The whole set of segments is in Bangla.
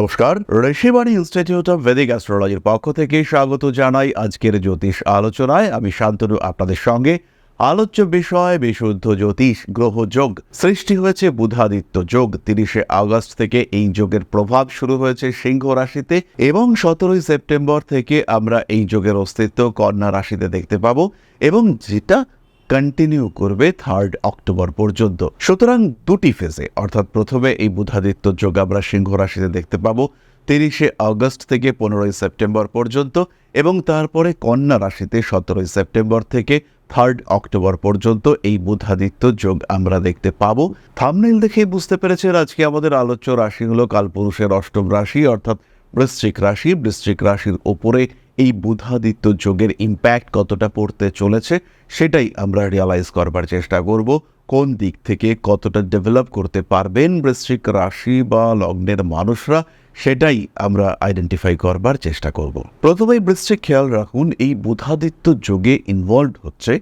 নমস্কার, ঋষিবাণী ইনস্টিটিউট অফ ভেদিক অ্যাস্ট্রোলজির পক্ষ থেকে স্বাগত জানাই আজকের জ্যোতিষ আলোচনায়। আমি শান্তনু, আপনাদের সঙ্গে। আলোচ্য বিষয়, বিশুদ্ধ জ্যোতিষ, গ্রহ যোগ। সৃষ্টি হয়েছে বুধাদিত্য যোগ। তিরিশে আগস্ট থেকে এই যোগের প্রভাব শুরু হয়েছে সিংহ রাশিতে এবং সতেরোই সেপ্টেম্বর থেকে আমরা এই যোগের অস্তিত্ব কন্যা রাশিতে দেখতে পাব এবং যেটা কন্টিনিউ করবে থার্ড অক্টোবর পর্যন্ত। সুতরাং দুটি ফেজে অর্থাৎ প্রথমে এই বুধাদিত্য যোগ আমরা সিংহ রাশিতে দেখতে পাবো, তিরিশে আগস্ট থেকে পনেরোই সেপ্টেম্বর পর্যন্ত এবং তারপরে কন্যা রাশিতে সতেরোই সেপ্টেম্বর থেকে থার্ড অক্টোবর পর্যন্ত এই বুধাদিত্য যোগ আমরা দেখতে পাবো। থামনেল দেখে বুঝতে পেরেছেন আজকে আমাদের আলোচ্য রাশি হলো কালপুরুষের অষ্টম রাশি, অর্থাৎ বৃশ্চিক রাশি, বৃশ্চিক রাশির ওপরে এই বুধাদিত্য যোগের ইম্প্যাক্ট কতটা পড়তে চলেছে, সেটাই আমরা রিয়ালাইজ করবার চেষ্টা করব। কোন দিক থেকে কতটা ডেভেলপ করতে পারবেন বৃশ্চিক রাশি বা লগ্নের মানুষরা, সেটাই আমরা আইডেন্টিফাই করবার চেষ্টা করব। প্রথমেই বৃশ্চিক খেয়াল রাখুন, এই বুধাদিত্য যোগে ইনভলভ হচ্ছে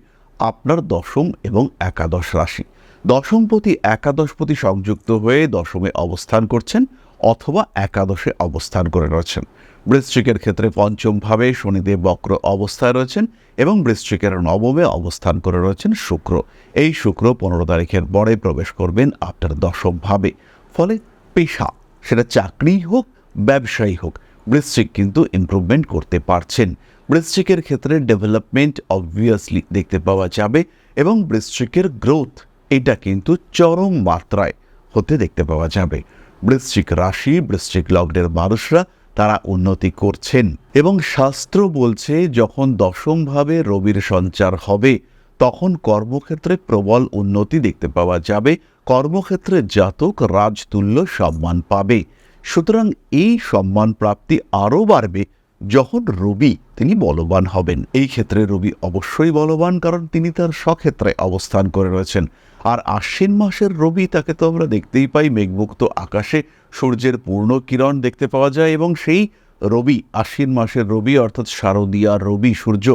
আপনার দশম এবং একাদশ রাশি। দশমপতি একাদশপতি সংযুক্ত হয়ে দশমে অবস্থান করছেন অথবা একাদশে অবস্থান করে রয়েছেন। বৃশ্চিকের ক্ষেত্রে পঞ্চমভাবে শনিদেব বক্র অবস্থায় রয়েছেন এবং বৃশ্চিকের নবমে অবস্থান করে রয়েছেন শুক্র। এই শুক্র পনেরো তারিখের পরে প্রবেশ করবেন আপনার দশমভাবে। ফলে পেশা, সেটা চাকরি হোক, ব্যবসায়ী হোক, বৃশ্চিক কিন্তু ইমপ্রুভমেন্ট করতে পারছেন। বৃশ্চিকের ক্ষেত্রে ডেভেলপমেন্ট অবভিয়াসলি দেখতে পাওয়া যাবে এবং বৃশ্চিকের গ্রোথ এটা কিন্তু চরম মাত্রায় হতে দেখতে পাওয়া যাবে। বৃশ্চিক রাশি, বৃশ্চিক লগ্নের মানুষরা তারা উন্নতি করছেন এবং শাস্ত্র বলছে, যখন দশমভাবে রবির সঞ্চার হবে, তখন কর্মক্ষেত্রে প্রবল উন্নতি দেখতে পাওয়া যাবে। কর্মক্ষেত্রে জাতক রাজতুল্য সম্মান পাবে। সুতরাং এই সম্মান প্রাপ্তি আরও বাড়বে যখন রবি তিনি বলবান হবেন। এই ক্ষেত্রে রবি অবশ্যই বলবান, কারণ তিনি তার স্বক্ষেত্রে অবস্থান করে রয়েছেন। আর আশ্বিন মাসের রবি, তাকে তো আমরা দেখতেই পাই মেঘমুক্ত আকাশে। সূর্যের পূর্ণ কিরণ দেখতে পাওয়া যায় এবং সেই রবি, আশ্বিন মাসের রবি অর্থাৎ শারদীয়া রবি সূর্য,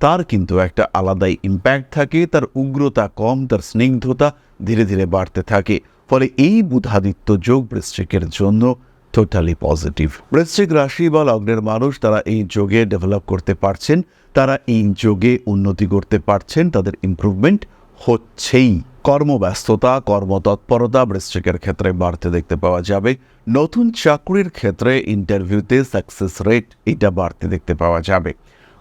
তার কিন্তু একটা আলাদাই ইম্প্যাক্ট থাকে। তার উগ্রতা কম, তার স্নিগ্ধতা ধীরে ধীরে বাড়তে থাকে। ফলে এই বুধাদিত্য যোগ বৃশ্চিকের জন্য টোটালি পজিটিভ বৃশ্চিক রাশি বা লগ্নের মানুষ তারা এই যোগে ডেভেলপ করতে পারছেন, তারা এই যোগে উন্নতি করতে পারছেন, তাদের ইমপ্রুভমেন্ট হচ্ছেই। কর্মব্যস্ততা, কর্মতৎপরতা বৃশ্চিকের ক্ষেত্রে বাড়তে দেখতে পাওয়া যাবে। নতুন চাকরির ক্ষেত্রে ইন্টারভিউতে সাকসেস রেট এটা বাড়তে দেখতে পাওয়া যাবে।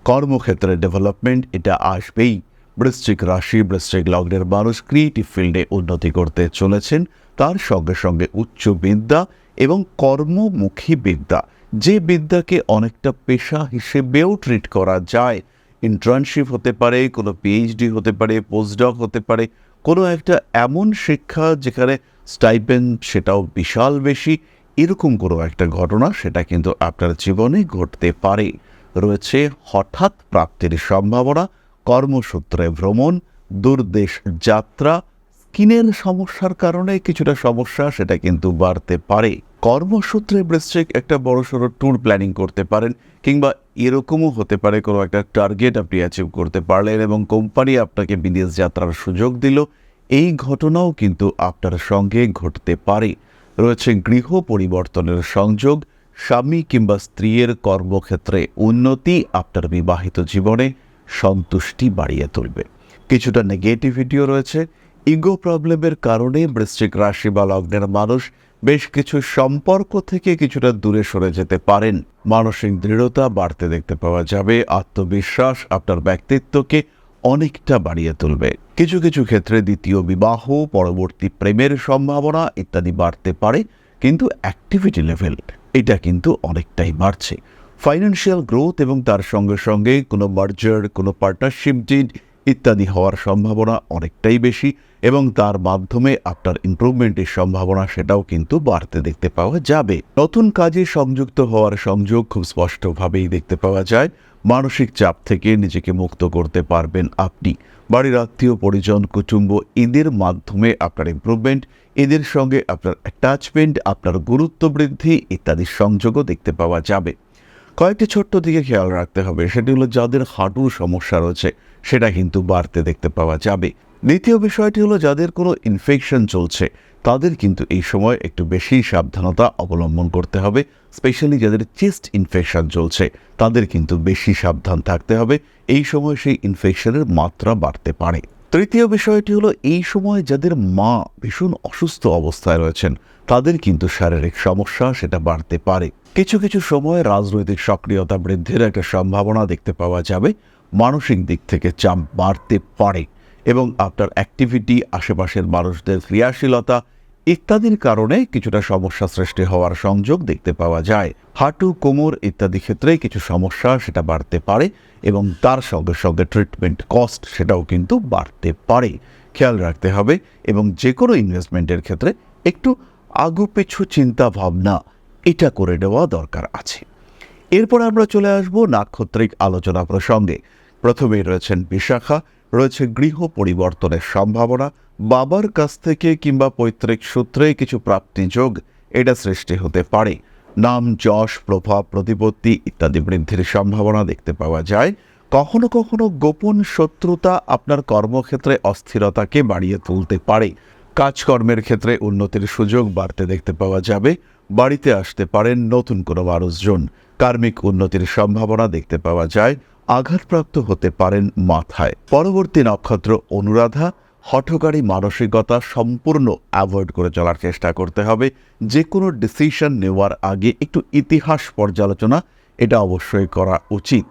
কর্মক্ষেত্রে ডেভেলপমেন্ট এটা আসবেই। বৃশ্চিক রাশি, বৃশ্চিক লগ্নের মানুষ ক্রিয়েটিভ ফিল্ডে উন্নতি করতে চলেছেন। তার সঙ্গে সঙ্গে উচ্চ বিদ্যা এবং কর্মমুখী বিদ্যা, যে বিদ্যাকে অনেকটা পেশা হিসেবেও ট্রিট করা যায়। ইন্টার্নশিপ হতে পারে, কোনো পিএইচডি হতে পারে পোস্টডক হতে পারে কোনো একটা এমন শিক্ষা যেখানে স্টাইপেন সেটাও বিশাল বেশি, এরকম কোনো একটা ঘটনা সেটা কিন্তু আপনার জীবনে ঘটতে পারে। রয়েছে হঠাৎ প্রাপ্তির সম্ভাবনা, কর্মসূত্রে ভ্রমণ, দূরদেশ যাত্রা, স্কিনের সমস্যার কারণে কিছুটা সমস্যা সেটা কিন্তু বাড়তে পারে। কর্মসূত্রে বৃশ্চিক একটা বড়সড় ট্যুর প্ল্যানিং করতে পারেন কিংবা এরকমও হতে পারে কোনো একটা টার্গেট আপনি অ্যাচিভ করতে পারলেন এবং কোম্পানি আপনাকে বিদেশ যাত্রার সুযোগ দিল। এই ঘটনাও কিন্তু আপনার সঙ্গে ঘটতে পারে। রয়েছে গৃহ পরিবর্তনের সংযোগ, স্বামী কিংবা স্ত্রীর কর্মক্ষেত্রে উন্নতি আপনার বিবাহিত জীবনে সন্তুষ্টি বাড়িয়ে তুলবে। কিছুটা নেগেটিভিটিও রয়েছে। ইগো প্রবলেমের কারণে বৃশ্চিক রাশি বা লগ্নের মানুষ বেশ কিছু সম্পর্ক থেকে কিছুটা দূরে সরে যেতে পারেন। মানসিক দৃঢ়তা বাড়তে দেখতে পাওয়া যাবে। আত্মবিশ্বাস আপনার ব্যক্তিত্বকে অনেকটা বাড়িয়ে তুলবে। কিছু কিছু ক্ষেত্রে দ্বিতীয় বিবাহ, পরবর্তী প্রেমের সম্ভাবনা ইত্যাদি বাড়তে পারে, কিন্তু অ্যাক্টিভিটি লেভেল এটা কিন্তু অনেকটাই বাড়ছে। ফাইন্যান্সিয়াল গ্রোথ এবং তার সঙ্গে সঙ্গে কোনো মার্জার কোনো পার্টনারশিপ ডিড ইত্যাদি হওয়ার সম্ভাবনা অনেকটাই বেশি এবং তার মাধ্যমে আপনার ইমপ্রুভমেন্টের সম্ভাবনা সেটাও কিন্তু বাড়তে দেখতে পাওয়া যাবে। নতুন কাজে সংযুক্ত হওয়ার সংযোগ খুব স্পষ্টভাবেই দেখতে পাওয়া যায়। মানসিক চাপ থেকে নিজেকে মুক্ত করতে পারবেন আপনি। বাড়ির আত্মীয়, পরিজন, কুটুম্ব, এদের মাধ্যমে আপনার ইমপ্রুভমেন্ট এদের সঙ্গে আপনার অ্যাটাচমেন্ট আপনার গুরুত্ব বৃদ্ধি ইত্যাদির সংযোগও দেখতে পাওয়া যাবে। কয়েকটি ছোট্ট দিকে খেয়াল রাখতে হবে, সেটি হলো যাদের হাঁটুর সমস্যা রয়েছে। সেটা কিন্তু বাড়তে দেখতে পাওয়া যাবে। দ্বিতীয় বিষয়টি হলো, যাদের কোনো ইনফেকশন চলছে, তাদের কিন্তু এই সময় একটু বেশি সাবধানতা অবলম্বন করতে হবে। স্পেশালি যাদের চেস্ট ইনফেকশন চলছে, তাদের কিন্তু বেশি সাবধান থাকতে হবে। এই সময় সেই ইনফেকশনের মাত্রা বাড়তে পারে। তৃতীয় বিষয়টি হলো, এই সময় যাদের মা ভীষণ অসুস্থ অবস্থায় রয়েছেন, তাদের কিন্তু শারীরিক সমস্যা সেটা বাড়তে পারে। কিছু কিছু সময় রাজনৈতিক সক্রিয়তা বৃদ্ধির একটা সম্ভাবনা দেখতে পাওয়া যাবে। মানসিক দিক থেকে চাপ বাড়তে পারে এবং আপনার অ্যাক্টিভিটি আশেপাশের মানুষদের ক্রিয়াশীলতা ইত্যাদির কারণে কিছুটা সমস্যা সৃষ্টি হওয়ার সংযোগ দেখতে পাওয়া যায়। হাঁটু, কোমর ইত্যাদি ক্ষেত্রে কিছু সমস্যা সেটা বাড়তে পারে এবং তার সঙ্গে সঙ্গে ট্রিটমেন্ট কস্ট সেটাও কিন্তু বাড়তে পারে। খেয়াল রাখতে হবে এবং যে কোনো ইনভেস্টমেন্টের ক্ষেত্রে একটু আগু পিছু চিন্তা ভাবনা এটা করে নেওয়া দরকার আছে। এরপর আমরা চলে আসব নাক্ষত্রিক আলোচনা প্রসঙ্গে। প্রথমেই রয়েছেন বিশাখা, রয়েছে গৃহ পরিবর্তনের সম্ভাবনা, বাবার কাছ থেকে কিংবা পৈতৃক সূত্রে কিছু প্রাপ্তি যোগ, এটা সৃষ্টি হতে পারে। নাম, যশ, প্রভাব, প্রতিপত্তি ইত্যাদি বৃদ্ধির সম্ভাবনা দেখতে পাওয়া যায়। কখনো কখনো গোপন শত্রুতা আপনার কর্মক্ষেত্রে অস্থিরতাকে বাড়িয়ে তুলতে পারে। কাজকর্মের ক্ষেত্রে উন্নতির সুযোগ বাড়তে দেখতে পাওয়া যাবে। বাড়িতে আসতে পারেন নতুন কোনো মানুষজন। কার্মিক উন্নতির সম্ভাবনা দেখতে পাওয়া যায়। আঘাতপ্রাপ্ত হতে পারেন মাথায়। পরবর্তী নক্ষত্র অনুরাধা, হঠকারী মানসিকতা সম্পূর্ণ অ্যাভয়েড করে চলার চেষ্টা করতে হবে। যে কোনো ডিসিশন নেওয়ার আগে একটু ইতিহাস পর্যালোচনা, এটা অবশ্যই করা উচিত।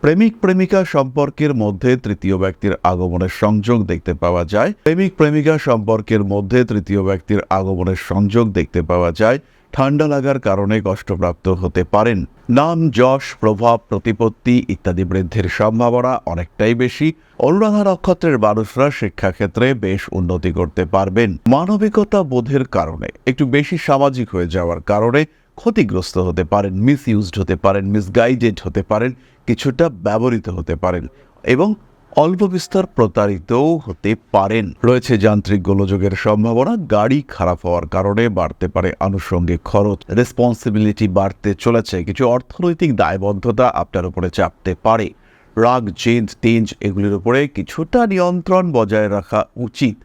প্রেমিক প্রেমিকা সম্পর্কের মধ্যে তৃতীয় ব্যক্তির আগমনের সংযোগ দেখতে পাওয়া যায়। প্রেমিক প্রেমিকা সম্পর্কের মধ্যে তৃতীয় ব্যক্তির আগমনের সংযোগ দেখতে পাওয়া যায়। ঠান্ডা লাগার কারণে কষ্টপ্রাপ্ত হতে পারেন। নাম, যশ, প্রভাব, প্রতিপত্তি ইত্যাদি বৃদ্ধির সম্ভাবনা অনেকটাই বেশি। অনুরাধা নক্ষত্রের মানুষরা শিক্ষাক্ষেত্রে বেশ উন্নতি করতে পারবেন। মানবিকতা বোধের কারণে, একটু বেশি সামাজিক হয়ে যাওয়ার কারণে ক্ষতিগ্রস্ত হতে পারেন মিসইউজড হতে পারেন মিসগাইডেড হতে পারেন, কিছুটা ব্যবহৃত হতে পারেন এবং অল্প বিস্তর প্রতারিতও হতে পারেন। রয়েছে যান্ত্রিক গোলযোগের সম্ভাবনা, গাড়ি খারাপ হওয়ার কারণে বাড়তে পারে আনুষঙ্গিক খরচ। রেসপন্সিবিলিটি বাড়তে চলেছে, কিছু অর্থনৈতিক দায়বদ্ধতা আপনার উপরে চাপতে পারে। রাগ, জেদ তেজ এগুলির উপরে কিছুটা নিয়ন্ত্রণ বজায় রাখা উচিত।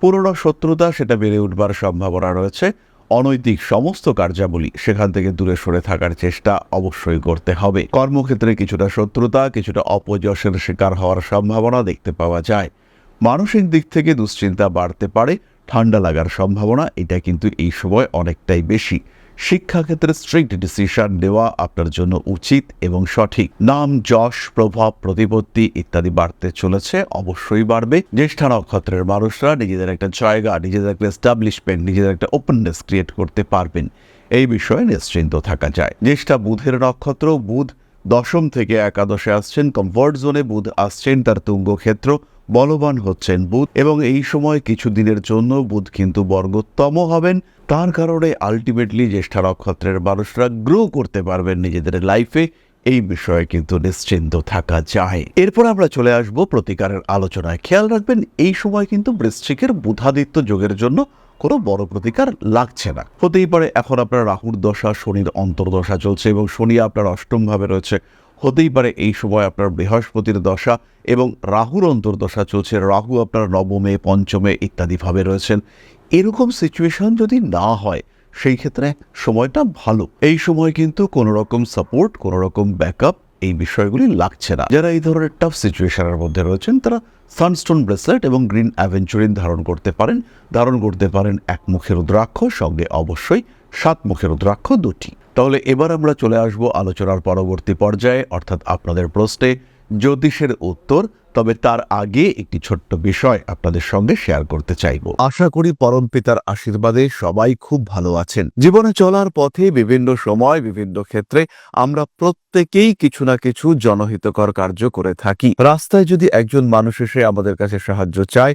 পুরনো শত্রুতা, সেটা বেড়ে উঠবার সম্ভাবনা রয়েছে। অনৈতিক সমস্ত কার্যাবলী সেখান থেকে দূরে সরে থাকার চেষ্টা অবশ্যই করতে হবে। কর্মক্ষেত্রে কিছুটা শত্রুতা, কিছুটা অপযশের শিকার হওয়ার সম্ভাবনা দেখতে পাওয়া যায়। মানসিক দিক থেকে দুশ্চিন্তা বাড়তে পারে, ঠান্ডা লাগার সম্ভাবনা, এটা কিন্তু এই সময় অনেকটাই বেশি। শিক্ষাক্ষেত্রে স্ট্রিক্ট ডিসিশন নেওয়া আপনার জন্য উচিত এবং সঠিক। নাম, যশ, প্রভাব, প্রতিপত্তি ইত্যাদি বাড়তে চলেছে, অবশ্যই বাড়বে। জ্যেষ্ঠা নক্ষত্রের মানুষরা নিজেদের একটা জায়গা, নিজেদের একটা এস্টাবলিশমেন্ট নিজেদের একটা ওপেননেস ক্রিয়েট করতে পারবেন। এই বিষয়ে নিশ্চিন্ত থাকা যায়। জ্যেষ্ঠা বুধের নক্ষত্র, বুধ দশম থেকে একাদশে আসছেন কমফর্ট জোনে বুধ আসছেন, তার তুঙ্গ ক্ষেত্র বলবান হচ্ছেন বুধ এবং এই সময় কিছু দিনের জন্য বুধ কিন্তু বর্গোত্তম হবেন। তার কারণে আলটিমেটলি জ্যেষ্ঠা নক্ষত্রের মানুষরা গ্রো করতে পারবেন নিজেদের লাইফে এই বিষয়ে কিন্তু নিশ্চিন্ত থাকা যায়। এরপর আমরা চলে আসব প্রতিকারের আলোচনায়। খেয়াল রাখবেন, এই সময় কিন্তু বৃশ্চিকের বুধাদিত্য যোগের জন্য কোনো বড় প্রতিকার লাগছে না। হতেই পারে, এখন আপনার রাহুর দশা, শনির অন্তর্দশা চলছে এবং শনি আপনার অষ্টমভাবে রয়েছে। হতেই পারে এই সময় আপনার বৃহস্পতির দশা এবং রাহুর অন্তর্দশা চলছে। রাহু আপনার নবমে, পঞ্চমে ইত্যাদিভাবে রয়েছেন। এরকম সিচুয়েশন যদি না হয়, সেই ক্ষেত্রে সময়টা ভালো। এই সময় কিন্তু কোনো রকম সাপোর্ট কোনো রকম ব্যাকআপ এই বিষয়গুলি লাগছে না। যারা এই ধরনের টাফ সিচুয়েশনের মধ্যে রয়েছেন, তারা সানস্টোন ব্রেসলেট এবং গ্রিন অ্যাভেঞ্চুরিন ধারণ করতে পারেন। ধারণ করতে পারেন এক মুখের রুদ্রাক্ষ, সঙ্গে অবশ্যই সাত মুখের রুদ্রাক্ষ দুটি। তাহলে এবার আমরা চলে আসব আলোচনার পরবর্তী পর্যায়ে, অর্থাৎ আপনাদের প্রশ্নে জ্যোতিষের উত্তর, তবে তার আগে একটি ছোট্ট বিষয় আপনাদের সঙ্গে শেয়ার করতে চাইব। আশা করি পরম পিতার আশীর্বাদে সবাই খুব ভালো আছেন। জীবনে চলার পথে বিভিন্ন সময়, বিভিন্ন ক্ষেত্রে আমরা প্রত্যেকেই কিছু না কিছু জনহিতকর কার্য করে থাকি। রাস্তায় যদি একজন মানুষ এসে আমাদের কাছে সাহায্য চায়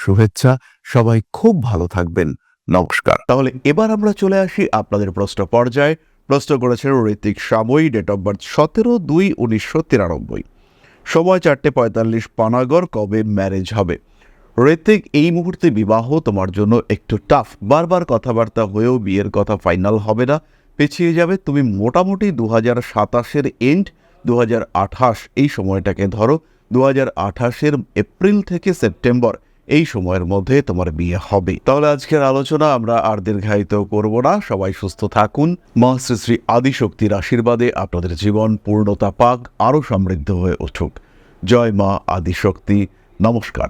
শুভেচ্ছা। সবাই খুব ভালো থাকবেন। নমস্কার। তাহলে এবার আমরা চলে আসি আপনাদের প্রশ্ন পর্যায়ে। প্রশ্ন করেছেন ঋতিক সাময়ী ডেট অফ বার্থ সতেরো দুই উনিশশো তিরানব্বই। সময় চারটে পঁয়তাল্লিশ, পানাগড় কবে ম্যারেজ হবে? ঋতিক এই মুহূর্তে বিবাহ তোমার জন্য একটু টাফ বারবার কথাবার্তা হয়েও বিয়ের কথা ফাইনাল হবে না। পিছিয়ে যাবে তুমি মোটামুটি দু হাজার সাতাশের এন্ড দু হাজার আঠাশ। এই সময়টাকে ধরো দু হাজার আঠাশের এপ্রিল থেকে সেপ্টেম্বর। এই সময়ের মধ্যে তোমার বিয়ে হবে। তাহলে আজকের আলোচনা আমরা আর দীর্ঘায়িত করব না। সবাই সুস্থ থাকুন। মা শ্রী শ্রী আদিশক্তির আশীর্বাদে আপনাদের জীবন পূর্ণতা পাক, আরও সমৃদ্ধ হয়ে উঠুক। জয় মা আদিশক্তি। নমস্কার।